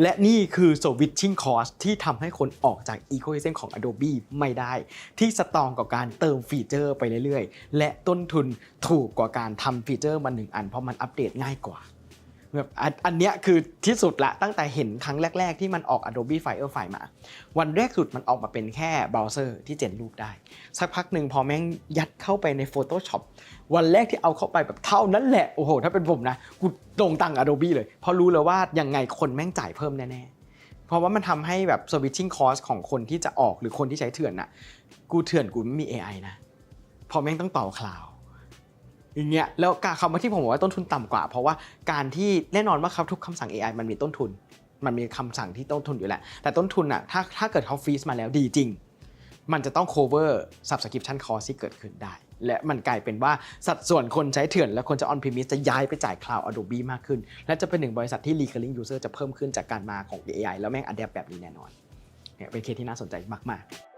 และนี่คือ switching cost ที่ทำให้คนออกจาก ecosystem ของ Adobe ไม่ได้ ที่สตองกับการเติมฟีเจอร์ไปเรื่อยๆ และต้นทุนถูกกว่าการทำฟีเจอร์มาหนึ่งอันเพราะมันอัปเดตง่ายกว่า แบบอันอันเนี้ยคือที่สุดละตั้งแต่เห็นครั้งแรก ๆ ที่มันออก Adobe Firefly มา วันแรกสุดมันออกมาเป็นแค่เบราว์เซอร์ที่เจนรูปได้ สักพักหนึ่งพอแม่งยัดเข้าไปใน Photoshop วันแรกที่เอาเข้าไปแบบเท่านั้นแหละ โอ้โห ถ้าเป็นผมนะ กูโด่งตัง Adobe เลยเพราะรู้เลยว่ายังไงคนแม่งจ่ายเพิ่มแน่ๆ เพราะว่ามันทำให้แบบ switching cost ของคนที่จะออกหรือคนที่ใช้เถื่อนน่ะ กูเถื่อนกูไม่มี AI นะพอแม่งต้องต่อคลาว อย่างเงี้ยแล้วการคำว่าที่ผมบอกว่าต้นทุนต่ำกว่า เพราะว่าการที่แน่นอนว่าครับทุกคำสั่ง AI มันมีต้นทุน มันมีคำสั่งที่ต้นทุนอยู่แหล้วแต่ต้นทุนอะถ้าถ้าเกิดเขาฟรีซมาแล้วดีจริง มันจะต้อง cover subscription cost ที่เกิดขึ้นได้ และมันกลายเป็นว่าสัดส่วนคนใช้เถื่อน และคนจะ on premise จะย้ายไปจ่าย cloud Adobe มากขึ้น และจะเป็นหนึ่งบริษัทที่ recurring user จะเพิ่มขึ้นจากการมาของ AI แล้วแม่ง adapt แบบนี้แน่นอนเนี่ยเป็นเคสที่น่าสนใจมากๆ